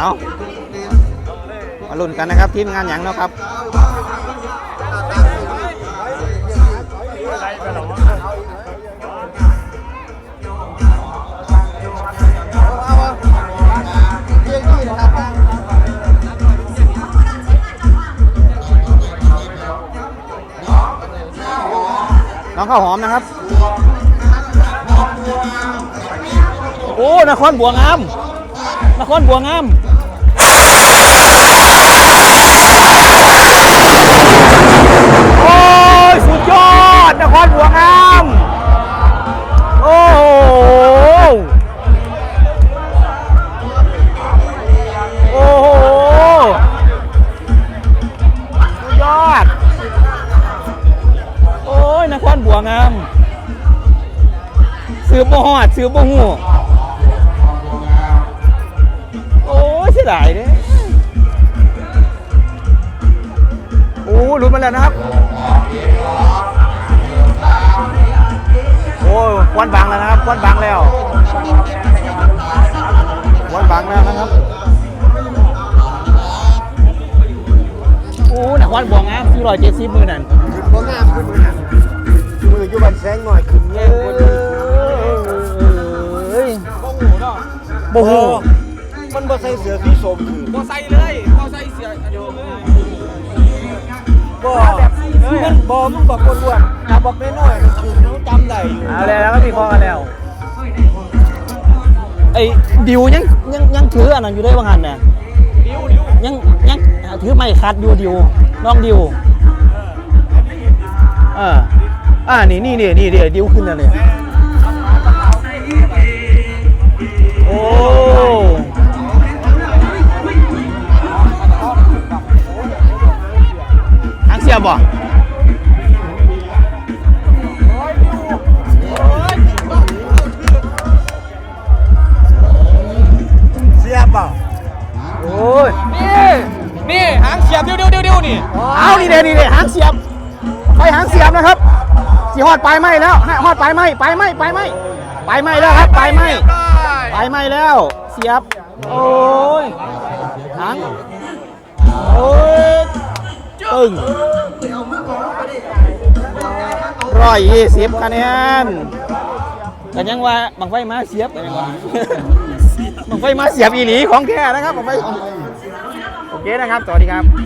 เอามาลุ้นกันนะครับทีมงานหยังเนาะครับน้องข้าวหอมนะครับ โอ้นครบัวงาม นครบัวงามโอ้ยสุดยอดนครบัวงามโอ้โหโอ้โหสุดยอดโอ้ยนครบัวงามซื้อบ่อดซื้อบ่หู สียดายเด้โอ้หลุดมาแล้วนะครับ โอ้ยควันบังแล้วนะครับควันบังแล้วควันบังแล้วนะครับ โอ้หนักวันบวงอะสี่ร้อยเจ็ดสิบมือนั่นบ่งามขึ้นมือน่ะมืออยู่บันแสงหน่อยขึ้นเอแย่งคนเดียว้ยบ่หูเนาะโอ้โห มันบ่ใส่เสื้อสีส้มคือพอใส่เลยพอใส่เสียอันเดียวเลยบ่มันบ่มึงบอกคนอ้วนถ้าบอกน้อยๆมันคือมันจำได้อยู่เอาแล้วแล้วก็มีคอกันแล้วไอ้ดิวยังยังยังถืออันนั้นอยู่ได้บางหันเนี่ยดิวดิวยังยังถือไม้คัดอยู่ดิวน้องดิวเอออ่านี่นี่นี่นี่เดี๋ยวดิวขึ้นแล้วเนี่ย นี่เอานี่เด้นี่เด้หางเสียบไปหางเสียบนะครับสีหอดปลายไม้แล้วหอดปลายไม้ปลายไม้ปลายไม้ปลายไม้แล้วครับปลายไม้ไปลายไม้แล้ว เสียบ โอ้ยหางโอ้ยตึงร้อยยี่สิบคะแนนกันยังว่าบังไฟมาเสียบกันยังว่าบังไฟมาเสียบอีหลีของแท้นะครับบังไฟโอเคนะครับสวัสดีครับ